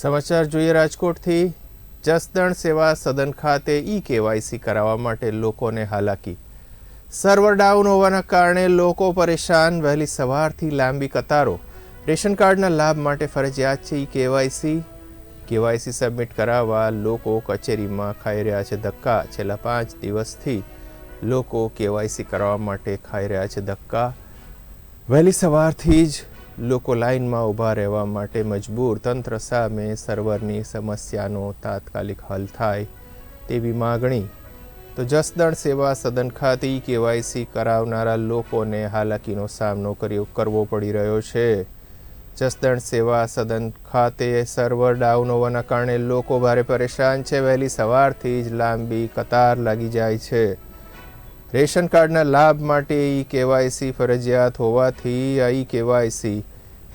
સમાચાર જોઈએ રાજકોટથી. જસદણ સેવા સદન ખાતે ઈ કેવાયસી કરાવવા માટે લોકોને હાલાકી. સર્વર ડાઉન હોવાના કારણે લોકો પરેશાન. વહેલી સવારથી લાંબી કતારો. રેશન કાર્ડના લાભ માટે ફરજિયાત છે ઈ કેવાયસી કેવાયસી સબમિટ કરાવવા લોકો કચેરીમાં ખાઈ રહ્યા છે ધક્કા. છેલ્લા પાંચ દિવસથી લોકો કેવાયસી કરાવવા માટે ખાઈ રહ્યા છે ધક્કા. વહેલી સવારથી જ લોકો લાઇનમાં ઊભા રહેવા માટે મજબૂર તંત્ર સામે સર્વરની સમસ્યાનો તાત્કાલિક હલ થાય તેવી માગણી. તો જસદણ સેવા સદન ખાતે કેવાયસી કરાવનારા લોકોને હાલાકીનો સામનો કર્યો, કરવો પડી રહ્યો છે. જસદણ સેવા સદન ખાતે સર્વર ડાઉન હોવાના કારણે લોકો ભારે પરેશાન છે. વહેલી સવારથી જ લાંબી કતાર લાગી જાય છે. રેશન કાર્ડના લાભ માટે ઈ કેવાયસી ફરજિયાત હોવાથી આ ઈ કેવાયસી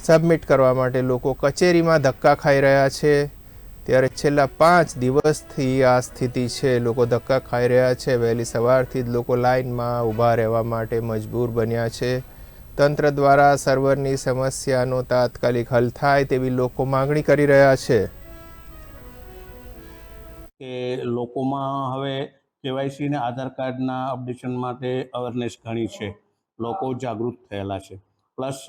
સબમિટ કરવા માટે લોકો કચેરીમાં ધક્કા ખાઈ રહ્યા છે. ત્યારે છેલ્લા પાંચ દિવસથી આ સ્થિતિ છે. લોકો ધક્કા ખાઈ રહ્યા છે. વહેલી સવારથી જ લોકો લાઇનમાં ઊભા રહેવા માટે મજબૂર બન્યા છે. તંત્ર દ્વારા સર્વરની સમસ્યાનો તાત્કાલિક હલ થાય તેવી લોકો માગણી કરી રહ્યા છે. કે લોકોમાં હવે કેવાયસી ને આધાર કાર્ડના અપડેશન માટે અવેરનેસ ઘણી છે. લોકો જાગૃત થયેલા છે. પ્લસ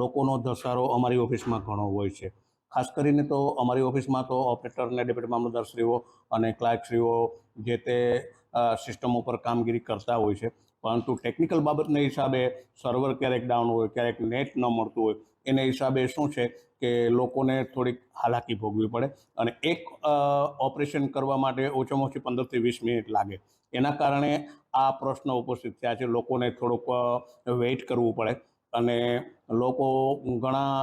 લોકોનો ધસારો અમારી ઓફિસમાં ઘણો હોય છે. ખાસ કરીને તો અમારી ઓફિસમાં તો ઓપરેટર ને ડેપ્યુટી મામલતદારશ્રીઓ અને ક્લાર્કશ્રીઓ જે તે સિસ્ટમ ઉપર કામગીરી કરતા હોય છે. પરંતુ ટેકનિકલ બાબતના હિસાબે સર્વર ક્યારેક ડાઉન હોય, ક્યારેક નેટ ન મળતું હોય એને હિસાબે શું છે કે લોકોને થોડીક હાલાકી ભોગવી પડે અને એક ઓપરેશન કરવા માટે ઓછામાં ઓછી પંદરથી વીસ મિનિટ લાગે. એના કારણે આ પ્રશ્ન ઉપસ્થિત થયા છે. લોકોને થોડુંક વેઇટ કરવું પડે અને લોકો ઘણા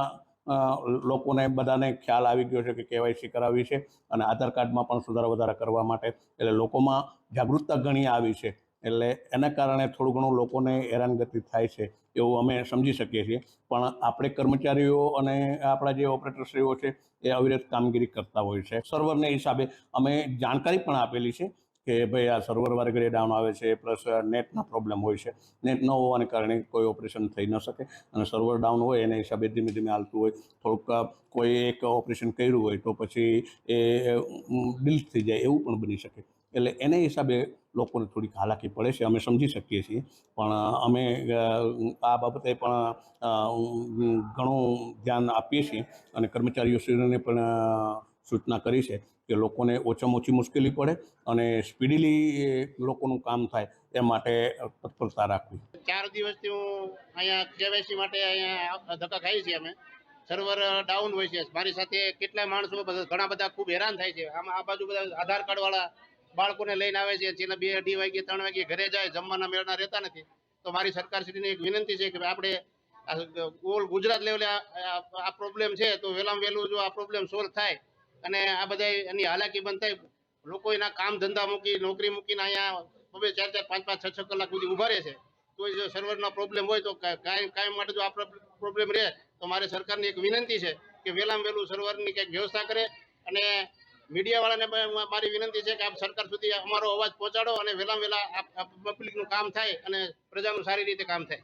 લોકોને બધાને ખ્યાલ આવી ગયો છે કે કેવાયસી કરાવી છે અને આધાર કાર્ડમાં પણ સુધારા વધારા કરવા માટે. એટલે લોકોમાં જાગૃતતા ઘણી આવી છે. એટલે એના કારણે થોડું ઘણું લોકોને હેરાનગતિ થાય છે, એવું અમે સમજી શકીએ છીએ. પણ આપણે કર્મચારીઓ અને આપણા જે ઓપરેટરશ્રીઓ છે, એ અવિરત કામગીરી કરતા હોય છે. સર્વરને હિસાબે અમે જાણકારી પણ આપેલી છે કે ભાઈ આ સર્વર વારે ડાઉન આવે છે, પ્લસ નેટના પ્રોબ્લેમ હોય છે. નેટ ન હોવાને કારણે કોઈ ઓપરેશન થઈ ન શકે અને સર્વર ડાઉન હોય એના હિસાબે ધીમે ધીમે હાલતું હોય. થોડુંક કોઈ એક ઓપરેશન કર્યું હોય તો પછી એ ડિલીટ થઈ જાય એવું પણ બની શકે. એટલે એને હિસાબે લોકોને થોડીક હાલાકી પડે છે, અમે સમજી શકીએ છીએ. પણ અમે આ બાબતે પણ ઘણું ધ્યાન આપીએ છીએ અને કર્મચારીઓ શ્રીને પણ સૂચના કરી છે કે લોકોને ઓછામાં ઓછી મુશ્કેલી પડે અને સ્પીડીલી લોકોનું કામ થાય એ માટે તત્પરતા રાખવી. ચાર દિવસથી હું અહીંયા કેવાયસી માટે અહીંયા ધક્કા ખાઈ છીએ અમે. સર્વર ડાઉન હોય છે. મારી સાથે કેટલાય માણસો ઘણા બધા ખૂબ હેરાન થાય છે. આમાં આ બાજુ બધા આધાર કાર્ડ વાળા બાળકોને લઈને આવે છે, જેને બે અઢી વાગે ત્રણ વાગે ઘરે જાય, જમવાના મેળના રહેતા નથી. તો મારી સરકાર શ્રીની એક વિનંતી છે કે આપણે ઓલ ગુજરાત લેવલે આ- પ્રોબ્લેમ છે, તો વહેલામાં વહેલું જો આ પ્રોબ્લેમ સોલ્વ થાય અને આ બધા એની હાલાકી બંધ થાય લોકો એના કામ ધંધા મૂકી, નોકરી મૂકીને અહીંયા બબે ચાર ચાર, પાંચ પાંચ, છ છ કલાક સુધી ઊભા રહે છે. તો જો સર્વરનો પ્રોબ્લેમ હોય તો કાયમ કાયમ માટે જો આ પ્રોબ્લેમ રહે, તો મારે સરકારની એક વિનંતી છે કે વહેલામાં વહેલું સર્વરની કંઈક વ્યવસ્થા કરે અને મીડિયાવાળાને મારી વિનંતી છે કે આપ સરકાર સુધી અમારો અવાજ પહોંચાડો અને વહેલા વહેલા પબ્લિકનું કામ થાય અને પ્રજાનું સારી રીતે કામ થાય.